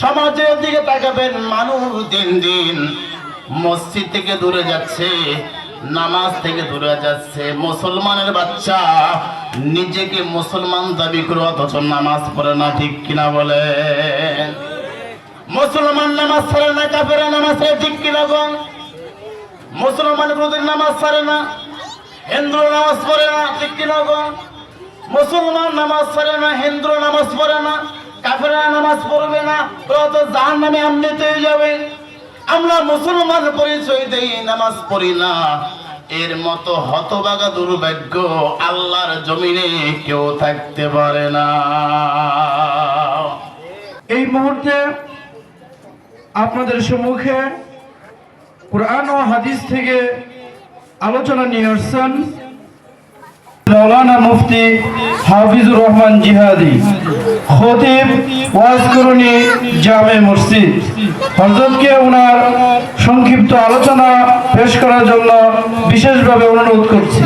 সমাজের দিকে তাকাবেন, মানুষ দিন দিন মসজিদ থেকে দূরে যাচ্ছে, নামাজ থেকে দূরে যাচ্ছে। মুসলমানের বাচ্চা নিজেকে মুসলমান দাবি করে, অথচ নামাজ পড়ে না, ঠিক কিনা বলে? মুসলমান নামাজ পড়ে না কাপেরা নামাজ ঠিক কিনা বল মুসলমান কোনদিন নামাজ পড়ে না হিন্দু নামাজ পড়ে না, ঠিক কিনা গো? মুসলমান নামাজ পড়ে না হিন্দু নামাজ পড়ে না কাফেরা নামাজ পড়বে না, ওরা তো জাহান নামে এমনিতেই যাবে। আমরা মুসলমান পরিচয় দেই নামাজ পড়ি না। এর মতো হতবাগা দুর্ভাগ্য আল্লাহর জমিনে কেউ থাকতে পারে না। এই মুহূর্তে আপনাদের সম্মুখে কোরআন ও হাদিস থেকে আলোচনা নিয়ে আসছেন। মৌলানা মুফতি হাফিজুর রহমান জিহাদি খতিব ওয়াজ করণী জামে মসজিদ হজরতকে ওনার সংক্ষিপ্ত আলোচনা পেশ করার জন্য বিশেষভাবে অনুরোধ করছি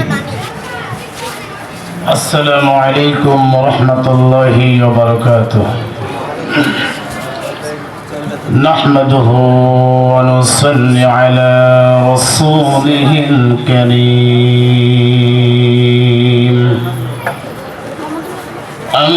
السلام عليكم ورحمة الله وبركاته نحمده ونصلي على رسوله الكريم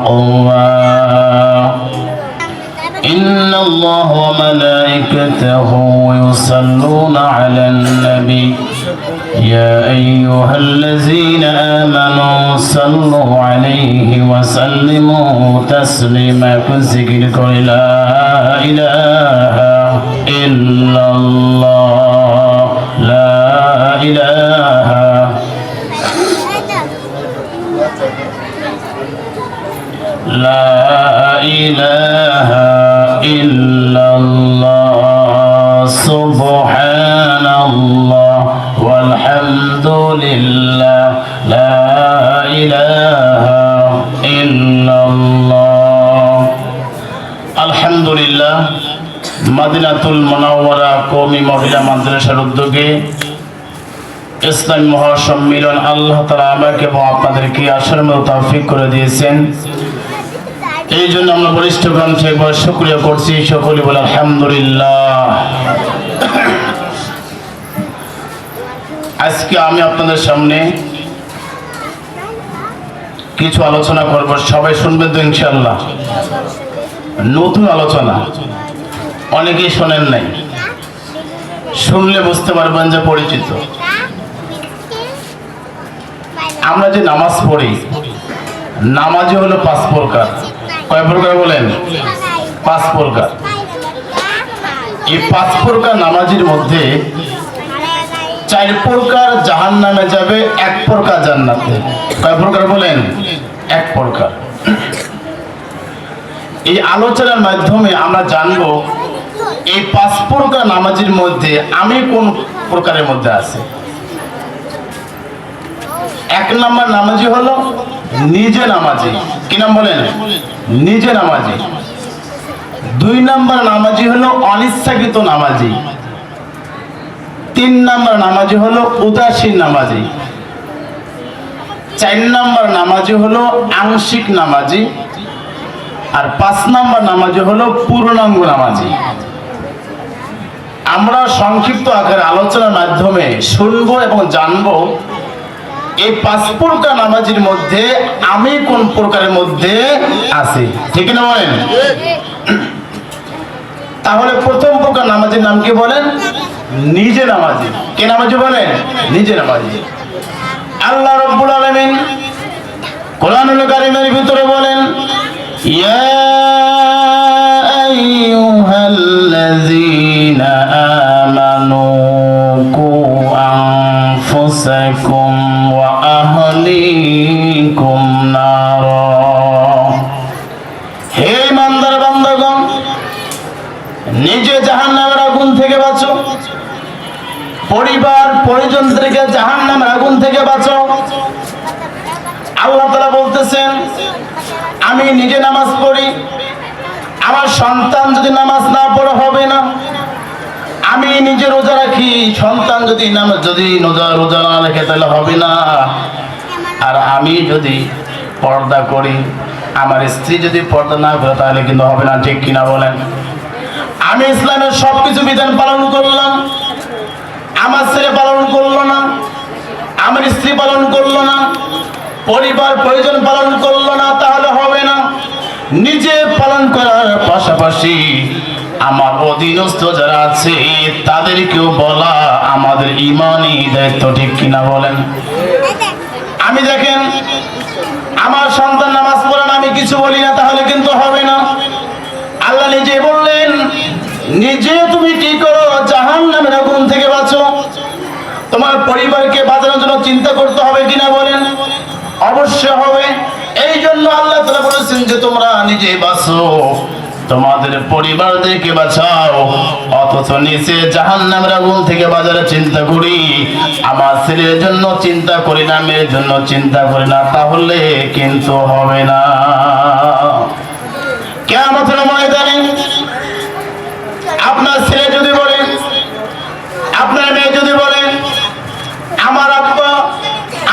للتقوى إن الله وملائكته يصلون على النبي. يا أيها الذين آمنوا صلوا عليه وسلموا تسليما. كذكر لا إله إلا الله. لا إله. لا إله إلا الله سبحان الله والحمد لله لا إله إلا الله الحمد لله মাদিনাতুল মনাওয়ারা কওমি মহিলা মাদ্রাসার উদ্যোগে ইসলামী মহাসম্মিলন আল্লাহ তালা আমাকে এবং আপনাদেরকে আসার মতো তৌফিক করে দিয়েছেন এই জন্য আমরা বরিষ্ঠ গ্রন্থে একবার শুক্রিয়া করছি সকলে বলে আলহামদুলিল্লাহ। আজকে আমি আপনাদের সামনে কিছু আলোচনা করব, সবাই শুনবেন তো ইনশাল্লাহ নতুন আলোচনা, অনেকেই শোনেন নাই। শুনলে বুঝতে পারবেন যে পরিচিত। আমরা যে নামাজ পড়ি, নামাজই হলো পাঁচ প্রকার। কয় প্রকার বলেন? পাঁচ প্রকার। এই পাঁচ প্রকার নামাজের মধ্যে চার প্রকার জাহান নামে যাবে, এক প্রকার জান্নাতে। কয় প্রকার বলেন? এক প্রকার। এই আলোচনার মাধ্যমে আমরা জানব, এই পাঁচ প্রকার নামাজের মধ্যে আমি কোন প্রকারের মধ্যে আছি? এক নম্বর নামাজি হলো নিজে নামাজি। কি নাম বলেন? নিজে নামাজি। দুই নম্বর নামাজি হলো অনিচ্ছাকৃত নামাজি। তিন নম্বর নামাজি হলো উদাসীন নামাজি। চার নম্বর নামাজি হলো আংশিক নামাজি। আর পাঁচ নম্বর নামাজি হলো পূর্ণাঙ্গ নামাজি। আমরা সংক্ষিপ্ত আকারে আলোচনার মাধ্যমে শুনব এবং জানব এই পাঁচ প্রকার নামাজের মধ্যে, আমি কোন প্রকারের মধ্যে আছি? ঠিক না বলেন? তাহলে প্রথম প্রকার নামাজের নাম কি বলেন? নিজে নামাজি। কে নামাজি বলেন? নিজে নামাজি। আল্লাহ রব্বুল আলামিন কোরআনুল কারীমের ভিতরে বলেন, ইয়া আইয়ুহাল্লাযীনা ওয়া আহলিকুম নারা হে ইমানদার বান্দাগণ, নিজে জাহান্নামের আগুন থেকে বাঁচো। পরিবার পরিজন থেকে জাহান্নামের আগুন থেকে বাঁচো। আল্লাহ তালা বলতেছেন, আমি নিজে নামাজ পড়ি, আমার সন্তান যদি নামাজ না পড়ে, হবে না। আমি নিজে রোজা রাখি, সন্তান যদি নামাজ যদি রোজা রোজা না রাখে তাহলে হবে না। আর আমি যদি পর্দা করি, আমার স্ত্রী যদি পর্দা না করে তাহলে কিন্তু হবে না, ঠিক কিনা বলেন? আমি ইসলামের সব কিছু বিধান পালন করলাম। আমার ছেলে পালন করল না, আমার স্ত্রী পালন করল না, পরিবার প্রয়োজন পালন করল না, তাহলে হবে না। নিজে পালন করার পাশাপাশি আমার অধীনস্থ যারা আছে, তাদেরকেও বলা আমাদের ইমানই দায়িত্ব, ঠিক কিনা বলেন? আমি দেখেন, আমার সন্তান নামাজ পড়েন আমি কিছু বলি না, তাহলে কিন্তু হবে না। আল্লাহ নিজে বললেন, নিজে তুমি কি করো? জাহান নামের আগুন থেকে বাঁচো। তোমার পরিবারকে বাঁচানোর জন্য চিন্তা করতে হবে কিনা বলেন? অবশ্যই হবে। এই জন্য আল্লাহ তালা বলেছেন যে, তোমরা নিজে বাঁচো। তোমাদের পরিবার থেকে বাঁচাও। অথচ নিচে জাহান নামের আগুন থেকে বাজারে চিন্তা করি। আমার ছেলের জন্য চিন্তা করি না, মেয়ের জন্য চিন্তা করি না, তাহলে কিন্তু হবে না। কেমন ময়দানে আপনার ছেলে যদি বলে আপনার মেয়ে যদি বলে আমার আব্বা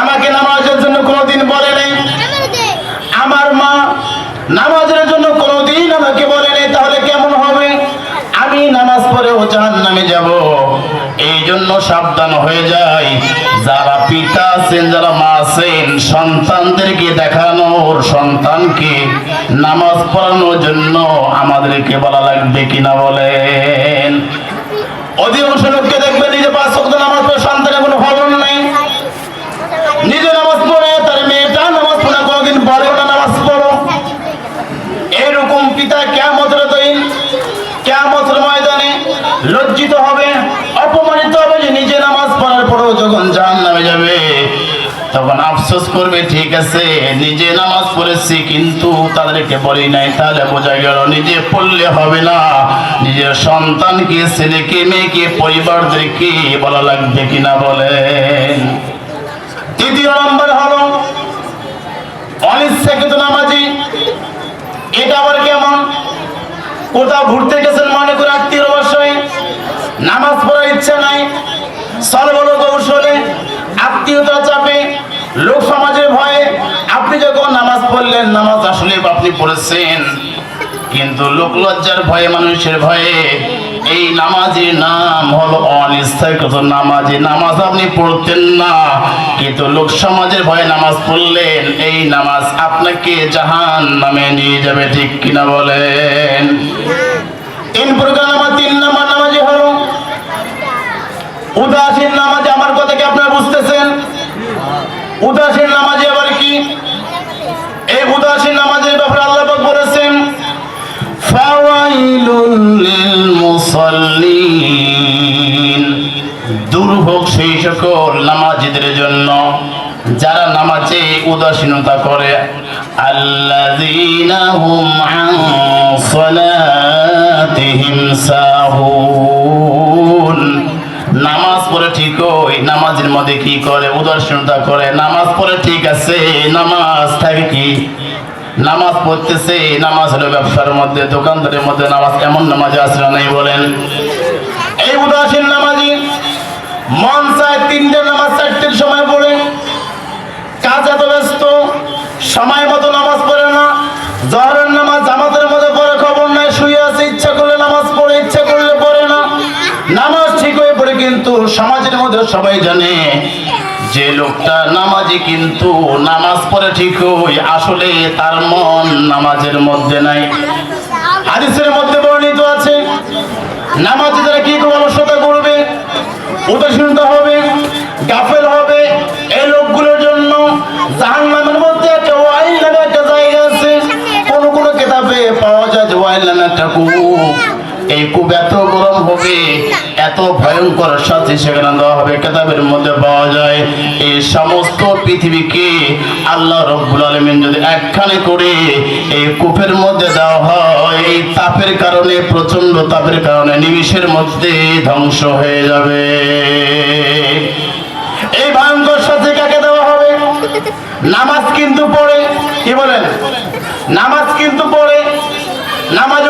আমাকে নামাজের জন্য কোনোদিন বলে নেই আমার মা নামাজের জন্য কোনোদিন আমাকে বলে নেই তাহলে কেমন হবে আমি নামাজ পড়েও জাহান নামে যাব এই জন্য সাবধান হয়ে যায়। যারা পিতা আছেন, যারা মা আছেন, সন্তানদেরকে দেখানোর সন্তানকে নামাজ পড়ানোর জন্য আমাদেরকে বলা লাগবে কিনা বলেন? অধিকাংশ লোককে দেখবেন নিজে পাঁচ ওয়াক্ত নামাজ পড়ে সন্তানের কোনো খবর নেই নিজে নামাজ পড়ে তার মেয়েটা নামাজ পড়ে কোনোদিন বলেও না নামাজ পড়ো এইরকম পিতা কেমতের দিন কেমতের ময়দানে লজ্জিত হবে অপমানিত হবে যে নিজে নামাজ পড়ার পরেও যখন জাহান নামে যাবে তখন আফসোস করবে, ঠিক আছে, নিজে নামাজ পড়েছি, কিন্তু তাদেরকে বলি নাই। তাহলে বোঝা গেল, নিজে পড়লে হবে না। নিজের সন্তানকে, ছেলেকে, মেয়েকে, পরিবারদেরকে বলা লাগবে কিনা বলেন। তৃতীয় নম্বর হলো, অনিচ্ছাকৃত নামাজি। এটা আবার কেমন? কোথাও ঘুরতে গেছেন মনে করে আত্মীয় অবশ্যই নামাজ পড়ার ইচ্ছা নাই সলবল কৌশলে আত্মীয়তা লোক সমাজের ভয়ে আপনি যখন নামাজ পড়লেন, নামাজ আসলে আপনি পড়েছেন। কিন্তু লোক লজ্জার ভয়ে, মানুষের ভয়ে এই নামাজের নাম হলো অনিস্থায়িত নামাজি নামাজ আপনি পড়তেন না, কিন্তু লোক সমাজের ভয়ে নামাজ পড়লেন। এই নামাজ আপনাকে জাহান নামে নিয়ে যাবে, ঠিক কিনা বলেন? তিন প্রকার নামাজ, তিন নাম্বার নামাজি হলো উদাসীন নামাজ আমার কথা কি আপনারা বুঝতেছেন উদাসীন নামাজে আবার কি এই উদাসীন নামাজের ব্যাপারে আল্লাহ পাক বলেছেন মুসাল্লিন দুর্ভোগ সেই সকল নামাজিদের জন্য, যারা নামাজে উদাসীনতা করে। নামাজ পড়ে ঠিক ওই নামাজের মধ্যে কি করে? উদাসীনতা করে। নামাজ পড়ে ঠিক আছে, নামাজ থাকে কি? নামাজ পড়তেছে, নামাজ হলো ব্যবসার মধ্যে, দোকানদারের মধ্যে নামাজ এমন নামাজ না নাই বলেন। এই উদাসীন নামাজি মন চায় তিনটে নামাজ চারটের সময় পড়ে। কাজ এত ব্যস্ত, সময় মতো নামাজ পড়ে না। জহরের নামাজ জামাতের মধ্যে পড়ে, খবর নাই, শুয়ে আছে, ইচ্ছা করলে নামাজ পড়ে, ইচ্ছা করলে পড়ে না। নামাজ ঠিক হয়ে পড়ে কিন্তু সমাজের মধ্যে সবাই জানে যে লোকটা নামাজি কিন্তু নামাজ পড়ে ঠিক হই আসলে তার মন নামাজের মধ্যে নাই। হাদিসের মধ্যে বর্ণিত আছে নামাজে তারা কি অলসতা করবে? উদাসীনতা হবে, গাফেল হবে। এই লোকগুলোর জন্য জাহান্নামের মধ্যে একটা ওয়াইল নামে একটা জায়গা আছে। কোন কোন কেতাবে পাওয়া যায় যে ওয়াইল নামে একটা কূপ। এই কূপ এত গরম হবে এত ভয়ঙ্কর সাথে সেখানে দেওয়া হবে, কেতাবের মধ্যে পাওয়া যায়। এই সমস্ত পৃথিবীকে আল্লাহ রব্বুল আলমিন যদি একখানে করে এই কূপের মধ্যে দেওয়া হয়, এই তাপের কারণে প্রচণ্ড তাপের কারণে নিমিষের মধ্যে ধ্বংস হয়ে যাবে। এই ভয়ঙ্কর সাথে কাকে দেওয়া হবে? নামাজ কিন্তু পড়ে, কি বলেন? নামাজ কিন্তু পড়ে নামাজ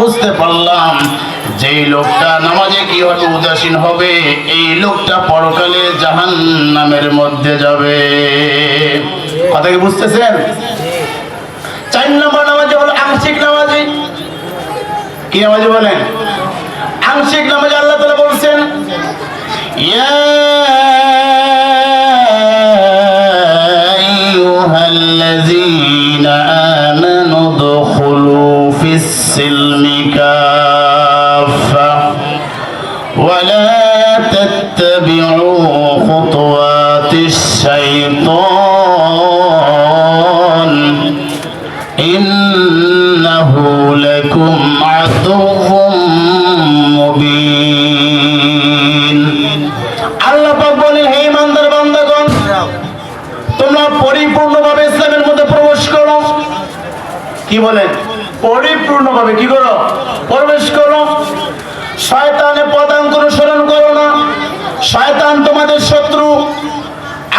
বুঝতে পারলাম যে লোকটা নামাজে কি হবে উদাসীন হবে, এই লোকটা পরকালে জাহান নামের মধ্যে যাবে। কথা কি বুঝতেছেন? চার নম্বর নামাজে হলো আংশিক নামাজি। কি নামাজি বলেন? আংশিক নামাজ আল্লাহ তালা বলছেন, ইয়া পরিপূর্ণভাবে কি করো প্রবেশ করো শয়তানের পদাঙ্ক অনুসরণ করো না শয়তান তোমাদের শত্রু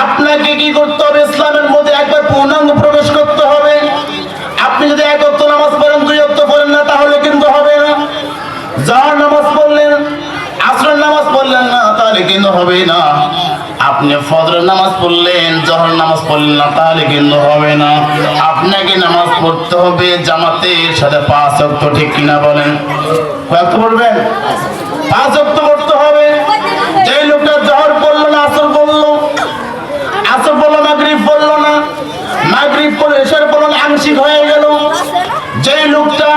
আপনাকে কি করতে হবে ইসলামের মধ্যে একবার পূর্ণাঙ্গ প্রবেশ করতে হবে আপনি যদি এক অক্ত নামাজ পড়েন দুই অক্ত পড়েন না তাহলে কিন্তু হবে না যার নামাজ পড়লেন আসরের নামাজ পড়লেন না তাহলে কিন্তু হবে না আপনি ফজরের নামাজ পড়লেন, জহর নামাজ পড়লেন না, তাহলে কিন্তু হবে না। আপনাকে নামাজ পড়তে হবে জামাতের সাথে পাঁচ অক্ত ঠিক কিনা বলেন? কয়েকটা পড়বেন? পাঁচ অক্ত পড়তে হবে। যে লোকটা জহর পড়ল না, আসর পড়ল আসর পড়ল, মাগরিব পড়ল না, মাগরিব পড়ল এসার পড়ল না আংশিক হয়ে গেল। যে লোকটা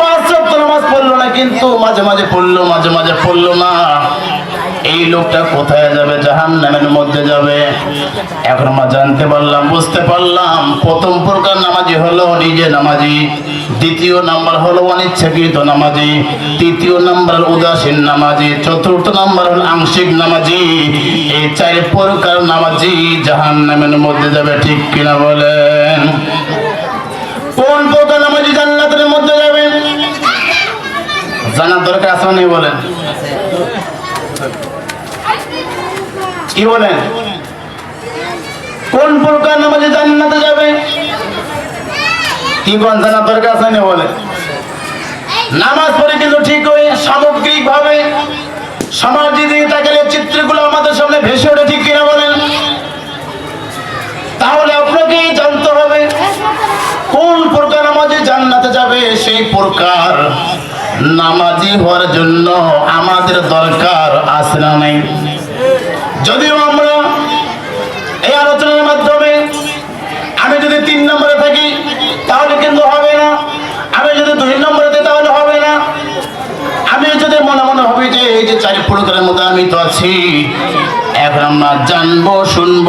পাঁচ ওয়াক্ত নামাজ পড়ল না, কিন্তু মাঝে মাঝে পড়ল, মাঝে মাঝে পড়ল না। এই লোকটা কোথায় যাবে? জাহান নামের মধ্যে যাবে। এখন আমরা জানতে পারলাম, বুঝতে পারলাম, প্রথম প্রকার নামাজি হলো নিজে নামাজি, দ্বিতীয় নাম্বার হলো অনিচ্ছাকৃত নামাজি, তৃতীয় নাম্বার উদাসীন নামাজি, চতুর্থ নাম্বার হলো আংশিক নামাজি। এই চার প্রকার নামাজি জাহান নামের মধ্যে যাবে, ঠিক কিনা বলেন? কোন প্রকার নামাজি জান্নাতের মধ্যে যাবে? জানার দরকার আছে বলেন? কি বলেন? কোন প্রকার নামাজি জান্নাতে যাবে? কি কোন জানার দরকার আছে না বলেন নামাজ পড়ে কিন্তু ঠিক হয়ে সামগ্রিক ভাবে সমাজের দিকে তাকালে চিত্রগুলো আমাদের সামনে ভেসে ওঠে, ঠিক কিনা বলেন? তাহলে আপনাকেই জানতে হবে, কোন প্রকার নামাজে জান্নাতে যাবে? সেই প্রকার নামাজি হওয়ার জন্য আমাদের দরকার আছে না নেই? যদিও আমরা এই আলোচনার মাধ্যমে আমি যদি তিন নম্বরে থাকি, তাহলে কিন্তু হবে না। আমি যদি দুই নম্বরে দিই তাহলে হবে না। আমি যদি মনে মনে হবে যে এই যে চারি প্রকারের মধ্যে আমি তো আছি, এখন আমরা জানব, শুনব,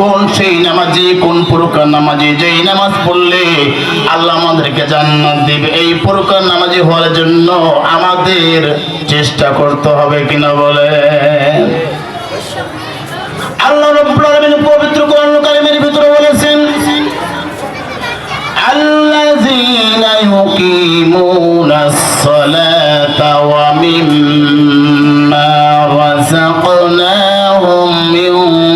কোন সেই নামাজি, কোন প্রকার নামাজি, যেই নামাজ পড়লে আল্লাহ আমাদেরকে জান্নাত দিবে। এই প্রকার নামাজি হওয়ার জন্য আমাদের চেষ্টা করতে হবে কিনা বলে الصلاة ومما رزقناهم ينفقون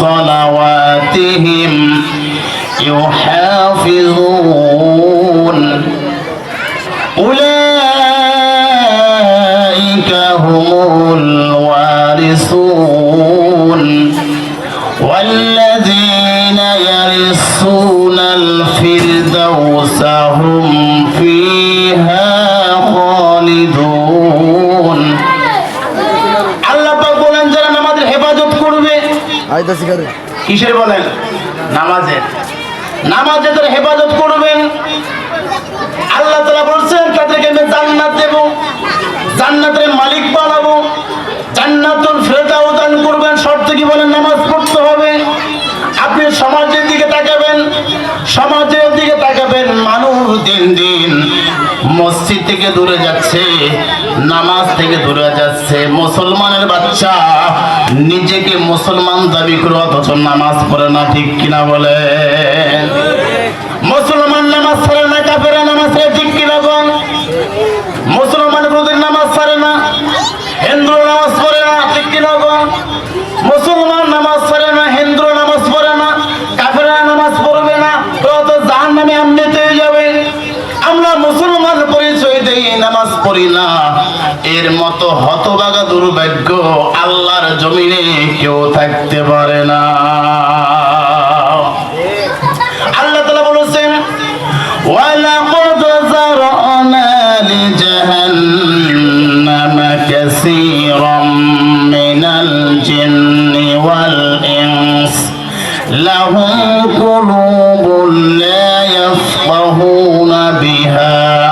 صلواتهم يحافظون. أولئك هم الوارثون. والذين يرثون الفردوس هم আইতাছি কারে কিসের বলেন? নামাজের। নামাজে তারা হেফাজত করবেন, আল্লাহ তালা বলছেন, তাদেরকে আমি জান্নাত দেব, জান্নাতের মালিক বানাবো, জান্নাতুল ফেরদাও দান করবেন। শর্ত কি বলেন? নামাজ পড়তে হবে। আপনি সমাজের দিকে তাকাবেন, সমাজের দিকে তাকাবেন, মানুষ দিন দিন মসজিদ থেকে দূরে যাচ্ছে, নামাজ থেকে দূরে যাচ্ছে। মুসলমানের বাচ্চা নিজেকে মুসলমান দাবি করে, অথচ নামাজ পড়ে না, ঠিক কিনা বলে? মুসলমান নামাজ পড়ে না, কাফেরা নামাজ ঠিক কিনা বল? মুসলমান নামাজ পড়ে না। না এর মতো হতবাগা দুর্ভাগ্য আল্লাহর জমিনে কেউ থাকতে পারে না। لهم قلوب لا يفقهون بها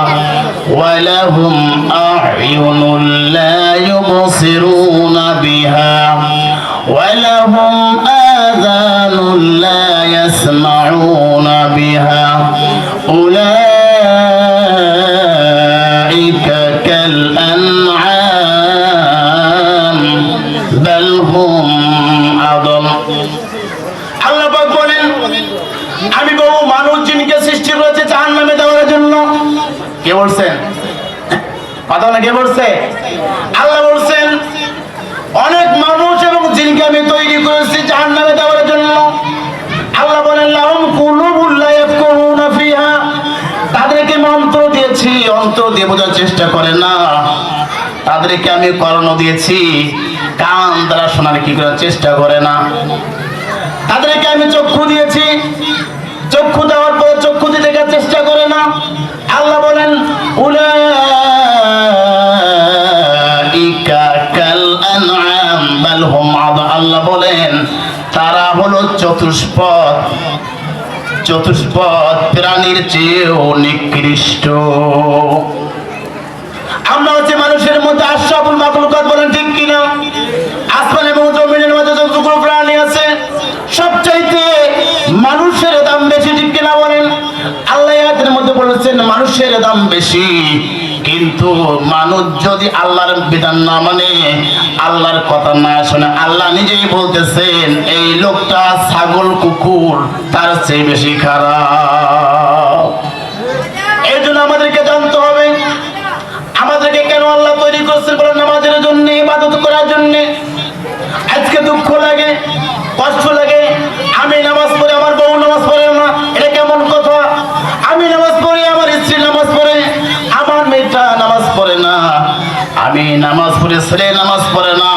জিন্নি ওয়াল ولهم أعين لا يبصرون بها ولهم তৈরি তাদেরকে আমি অন্তর দিয়েছি অন্তর দিয়ে বোঝার চেষ্টা করে না। তাদেরকে আমি কর্ণ দিয়েছি, কান দ্বারা শোনার কি করার চেষ্টা করে না। তাদেরকে আমি চক্ষু দিয়েছি চতুষ্পদ চতুষ্পদ প্রাণীর চেয়েও নিকৃষ্ট। আমরা হচ্ছে মানুষের মধ্যে আশরাফুল মাকলুকাত বলেন, ঠিক কিনা? আসমান এবং জমিনের মধ্যে যতটুকু প্রাণী আছে, সবচাইতে মানুষের দাম বেশি, ঠিক কিনা বলেন? আল্লাহ মধ্যে বলেছেন, মানুষের দাম বেশি। কিন্তু মানুষ যদি আল্লাহর বিধান না মানে আল্লাহর কথা না শোনে আল্লাহ নিজেই বলতেছেন, এই লোকটা ছাগল, কুকুর, তার চেয়ে বেশি খারাপ। এই জন্য আমাদেরকে জানতে হবে, আমাদেরকে কেন আল্লাহ তৈরি করছেন বলেন নামাজের জন্য? ছেলে নামাজ পড়ে না,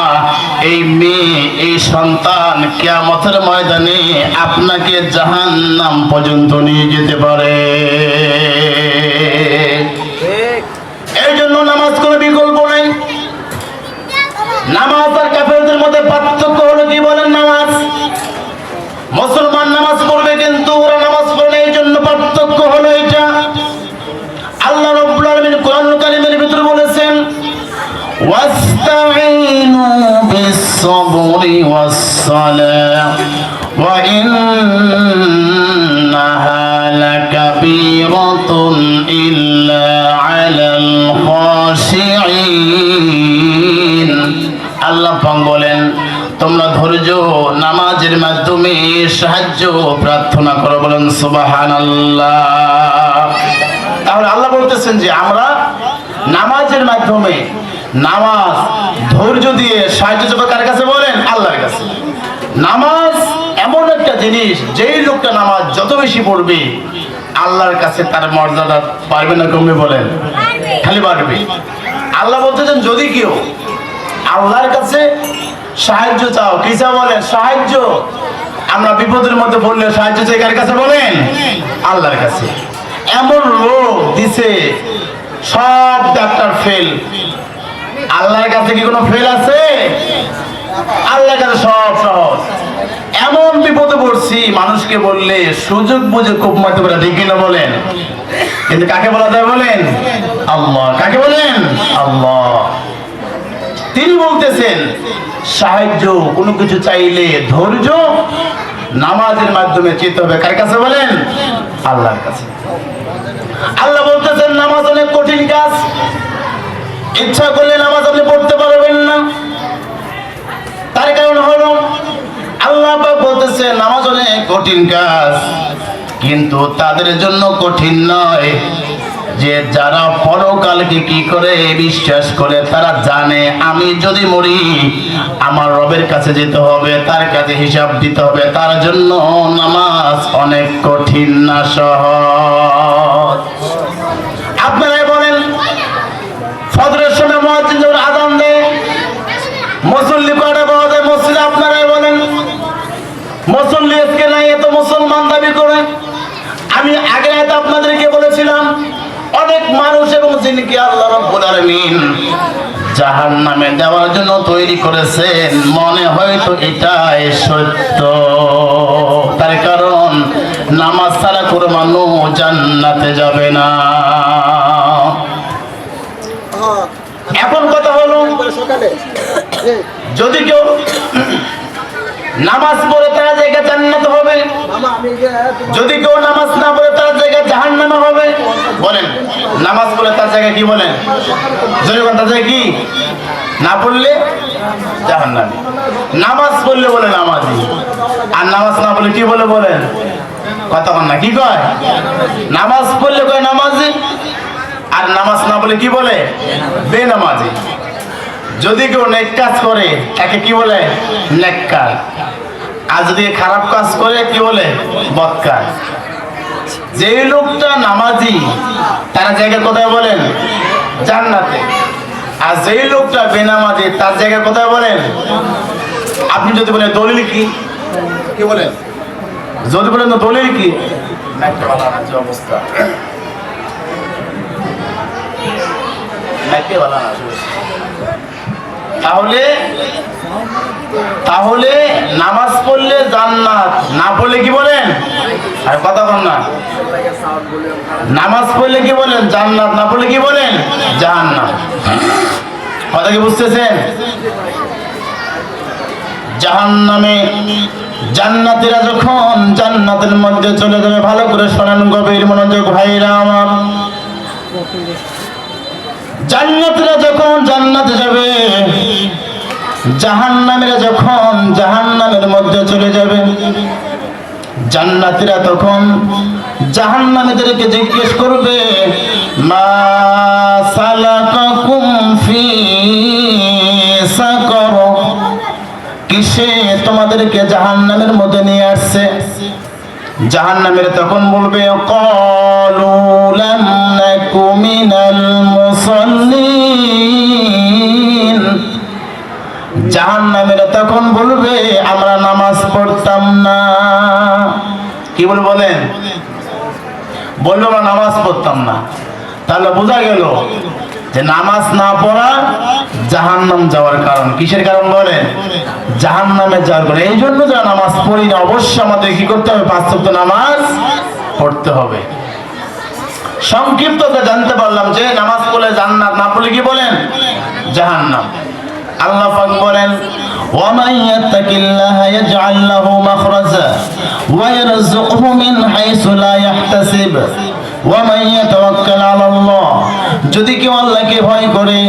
এই মেয়ে, এই সন্তান কেয়ামতের ময়দানে আপনাকে জাহান নাম পর্যন্ত নিয়ে যেতে পারে। এই জন্য নামাজ কোনো বিকল্প নাই। নামাজ আর কাফেরদের মধ্যে পার্থক্য الصبر والصلاة وإنها لكبيرة إلا على الخاشعين আল্লাহ পাক বলেন তোমরা ধৈর্য নামাজের মাধ্যমে সাহায্য প্রার্থনা করো বলেন সুবাহান তাহলে আল্লাহ বলতেছেন যে আমরা নামাজের মাধ্যমে নামাজ ধৈর্য দিয়ে সাহায্য চাবো কার কাছে বলেন? আল্লাহর কাছে। নামাজ এমন একটা জিনিস যেই লোকটা নামাজ যত বেশি পড়বে আল্লাহর কাছে তার মর্যাদা পারবে না কমবে বলেন? খালি পারবে আল্লাহ বলতেছেন যদি কেউ আল্লাহর কাছে সাহায্য চাও কি চাও বলেন? সাহায্য। আমরা বিপদের মধ্যে পড়লে সাহায্য চাই কার কাছে বলেন? আল্লাহর কাছে। এমন রোগ দিছে সব ডাক্তার ফেল। আল্লাহর কাছে কি কোনো ফেল আছে? আল্লাহর কাছে সব সহজ। এমন বিপদে পড়ছি, মানুষকে বললে সুযোগ বুঝে খুব মারতে পারে, ঠিক না বলেন? কিন্তু কাকে বলা যায় বলেন? আল্লাহ। কাকে বলেন? আল্লাহ। তিনি বলতেছেন, সাহায্য কোনো কিছু চাইলে ধৈর্য নামাজের মাধ্যমে চিত হবে। কার কাছে বলেন? আল্লাহর কাছে। আল্লাহ বলতেছেন, নামাজ অনেক কঠিন কাজ। ইচ্ছা করলে নামাজ আপনি পড়তে পারবেন না। তার কারণ হলো, আল্লাহ বলতেছে, নামাজ অনেক কঠিন কাজ, কিন্তু তাদের জন্য কঠিন নয় যে যারা পরকালকে কি করে বিশ্বাস করে, তারা জানে, আমি যদি মরি, আমার রবের কাছে যেতে হবে, তার কাছে হিসাব দিতে হবে, তার জন্য নামাজ অনেক কঠিন না সহজ আপনারাই বলেন ফজরের সময় মহাজিন যখন আদান দেয় মুসল্লি কয়টা পাওয়া যায় মসজিদে আপনারাই বলেন মুসল্লি আজকে নাই এত মুসলমান দাবি করে। আমি আগে আপনাদেরকে বলেছিলাম অনেক মানুষ এবং যিনিকে আল্লাহ রব্বুল আলামিন জাহান নামে দেওয়ার জন্য তৈরি করেছেন মনে হয়তো এটাই সত্য। তার কারণ নামাজ ছাড়া করে মানুষ জান্নাতে যাবে না। এখন কথা হলো যদি কেউ নামাজ পড়ে তার জায়গা জান্নাত হবে। যদি কেউ নামাজ না পড়ে তার জায়গা জাহান্নামে হবে। বলেন, নামাজ পড়ে তার জায়গায় কি বলেন? যদি তার জায়গায় কি? না পড়লে জাহান্নামে। নামাজ পড়লে বলে নামাজি। আর নামাজ না পড়লে কি বলে বলেন? কথা বল না, কি কয়? নামাজ পড়লে কয় নামাজি? আর নামাজ না বলে কি বলে? বে বেনামাজি। যদি কেউ নেক কাজ করে তাকে কি বলে? নেককার আর যদি খারাপ কাজ করে কি বলে? বৎকার যে লোকটা নামাজি, তার জায়গা কোথায় বলেন? জান্নাতে। আর যেই লোকটা বেনামাজি, তার জায়গা কোথায় বলেন? আপনি যদি বলেন, দলিল কি? কি বলেন? যদি বলেন, দলিল কি? অবস্থা। তাহলে তাহলে নামাজ পড়লে জান্নাত, না পড়লে কি বলেন? আর কথা বল না। নামাজ পড়লে কি বলেন? জান্নাত, না পড়লে কি বলেন? জাহান্নাম। কথা কি বুঝতেছেন? জাহান্নামে জান্নাতীরা যখন জান্নাতের মধ্যে চলে যাবে, ভালো করে শোনেন গভীর মনোযোগ, ভাইরা আমার। জান্নাতীরা যখন জান্নাতে যাবে জাহান্নামীরা যখন, জাহান্নামের মধ্যে চলে যাবে। জান্নাতীরা তখন জাহান্নামীদেরকে জিজ্ঞেস করবে, মা সালাকাকুম ফি কিসে তোমাদেরকে জাহান্নামের মধ্যে নিয়ে আসছে? জাহান্নামের তখন বলবে, কলু লাম নাকু মিনাল মুসাল্লিন। জাহান্নামের তখন বলবে, আমরা নামাজ পড়তাম না। কি বলে বলেন? বলল, আমরা নামাজ পড়তাম না। তাহলে বোঝা গেল যে নামাজ না পড়া জাহান্নাম যাওয়ার কারণ। কিসের কারণ বলেন? জাহান্নামে যাওয়ার কারণ। এই জন্য যারা নামাজ পড়ি না, অবশ্যই আমাদের কি করতে হবে? ওয়াক্ত নামাজ পড়তে হবে। সংক্ষিপ্ততে জানতে পারলাম যে, নামাজ পড়লে জান্নাত না পড়লে কি বলেন? জাহান্নাম। আল্লাহ পাক বলেন ومن يتق الله يجعل له مخرجا ويرزقه من حيث لا يحتسب ومن يتوكل على الله যদি কেউ আল্লাহকে ভয় করে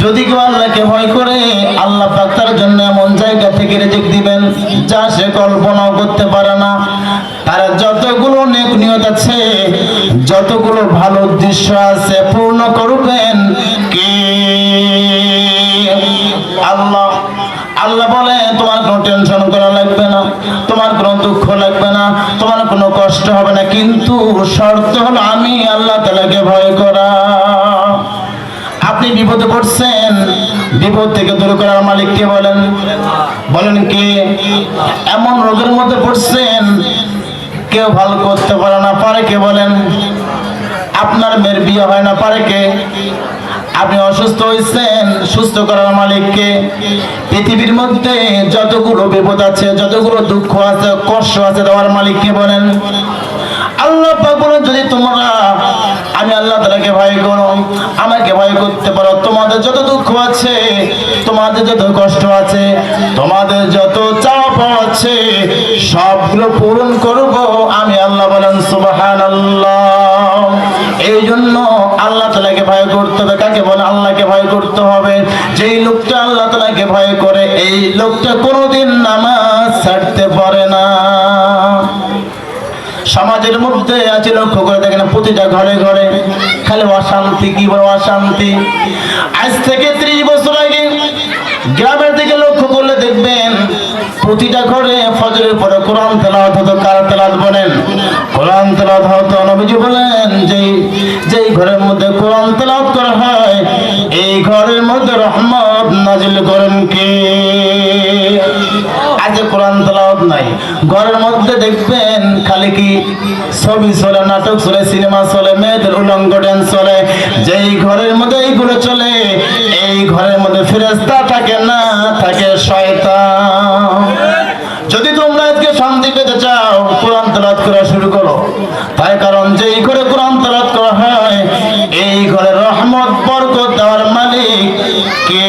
যদি কেউ আল্লাহকে ভয় করে আল্লাহ পাক তার জন্য এমন জায়গা থেকে রিজিক দিবেন যা সে কল্পনাও করতে পারে না তার যতগুলো নেক নিয়ত আছে যতগুলো ভালো উদ্দেশ্য আছে পূর্ণ করবেন কে দুঃখ লাগবে না, তোমার কোনো কষ্ট হবে না, কিন্তু শর্ত হলো আমি আল্লাহ তালাকে ভয় করা। আপনি বিপদে পড়ছেন, বিপদ থেকে দূর করার মালিক কে বলেন? বলেন কে? এমন রোগের মধ্যে পড়ছেন, কেউ ভালো করতে পারে না, পারে কে বলেন? আপনার মেয়ের বিয়ে হয় না, পারে কে? আপনি অসুস্থ হয়েছেন, সুস্থ করার মালিককে পৃথিবীর মধ্যে যতগুলো বিপদ আছে, যতগুলো দুঃখ আছে, কষ্ট আছে দেওয়ার মালিককে বলেন। আল্লাহ বলেন, যদি তোমরা, আমি আল্লাহ তালাকে ভয় করো, আমাকে ভয় করতে পারো, তোমাদের যত দুঃখ আছে, তোমাদের যত কষ্ট আছে, তোমাদের যত চাপ আছে, সবগুলো পূরণ করব। আমি আল্লাহ বলেন সুবাহান এই জন্য আল্লাহ তালাকে ভয় করতে হবে। কাকে বলে? আল্লাহকে ভয় করতে হবে। যেই লোকটা আল্লাহ তালাকে ভয় করে, এই লোকটা কোনোদিন নামাজ ছাড়তে পারে না। সমাজের মধ্যে আছে, লক্ষ্য করে দেখেন, প্রতিটা ঘরে ঘরে খালি অশান্তি, কি বড় অশান্তি। আজ থেকে ত্রিশ বছর আগে গ্রামের দিকে লক্ষ্য করলে দেখবেন, প্রতিটা ঘরে ফজরের পরে কোরআন তেলাওয়াত হতো। কার তেলাওয়াত বলেন? কোরআন নাই। ঘরের মধ্যে দেখবেন খালি কি ছবি চলে, নাটক চলে, সিনেমা চলে, মেয়েদের উলঙ্গ চলে, যেই ঘরের মধ্যে এইগুলো চলে, এই ঘরের মধ্যে ফেরেস্তা থাকে না, থাকে শয়তান যদি তোমরা আজকে শান্তি পেতে চাও তেলাওয়াত করা শুরু করো তাই কারণ যেই ঘরে কোরআন তালাত করা হয়, এই ঘরে রহমত, বরকত দেওয়ার মালিক কে?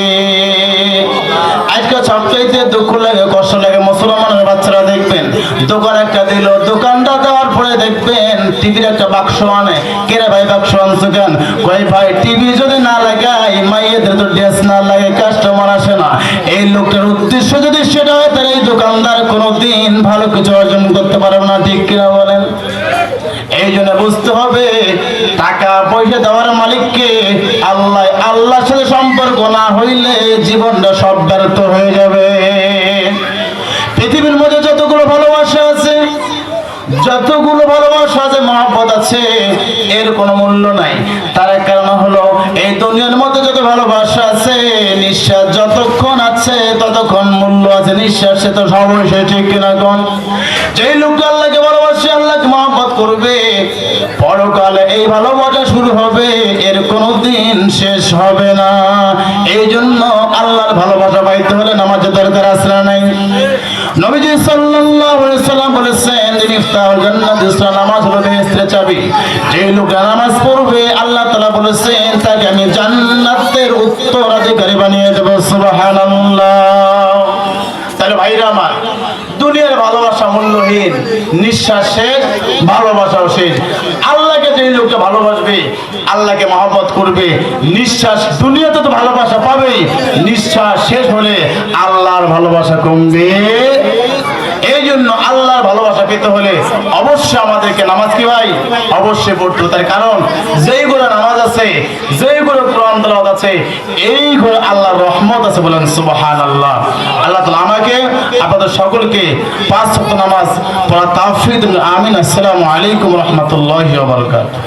আজকে সবচাইতে দুঃখ লাগে, কষ্ট লাগে, মুসলমানের বাচ্চারা দেখবেন, দোকান একটা দিল, দোকানটা পরে দেখবেন, টিভির একটা বাক্স আনে। কেরে ভাই বাক্স আনছো কেন? কই ভাই, টিভি যদি না লাগাই মাইয়েদের তো ড্রেস না লাগে কাস্টমার আসে না। এই লোকটার উদ্দেশ্য যদি সেটা হয়, তাহলে এই দোকানদার কোনোদিন ভালো কিছু অর্জন করতে পারবে না, ঠিক কিনা বলেন? এই জন্য বুঝতে হবে, টাকা পয়সা দেওয়ার মালিককে আল্লাহ, আল্লাহর সাথে সম্পর্ক না হইলে জীবনটা সব ব্যর্থ হয়ে যাবে। পৃথিবীর মধ্যে যতগুলো যতগুলো ভালোবাসা আছে মহাপদ আছে, এর কোনো মূল্য নাই। তার এক কারণ হলো, এই দুনিয়ার মধ্যে যত ভালোবাসা আছে, নিঃশ্বাস যতক্ষণ আছে, ততক্ষণ মূল্য আছে। নিঃশ্বাস সে তো সর্বশেষ ঠিক কিনা কোন? যেই লোকটা আল্লাহকে ভালোবাসে, আল্লাহকে মহাপত করবে, পরকালে এই ভালোবাসা শুরু হবে, এর কোনো দিন শেষ হবে না। এই জন্য আল্লাহর ভালোবাসা পাইতে হলে নামাজের দরকার না নাই? নবীজি সাল্লাল্লাহু আলাইহি সাল্লাম বলেছেন আল্লাহকে যে মহব্বত করবে, নিঃশ্বাস দুনিয়াতে তো ভালোবাসা পাবেই। নিঃশ্বাস শেষ হলে আল্লাহর ভালোবাসা কমবে। জন্য আল্লাহর ভালোবাসা পেতে হলে অবশ্যই আমাদেরকে নামাজ কি ভাই? অবশ্যই পড়তে। তার কারণ, যেই ঘরে নামাজ আছে যেইগুলো কোরআন তেলাওয়াত আছে এইগুলো আল্লাহর রহমত আছে বলেন সুবহান আল্লাহ আল্লাহ তাআলা আমাকে, আপনাদের সকলকে পাঁচ ওয়াক্ত নামাজ পড়া তাওফিক আমিন। আসসালামু আলাইকুম রাহমাতুল্লাহি ওয়া বারাকাতুহু।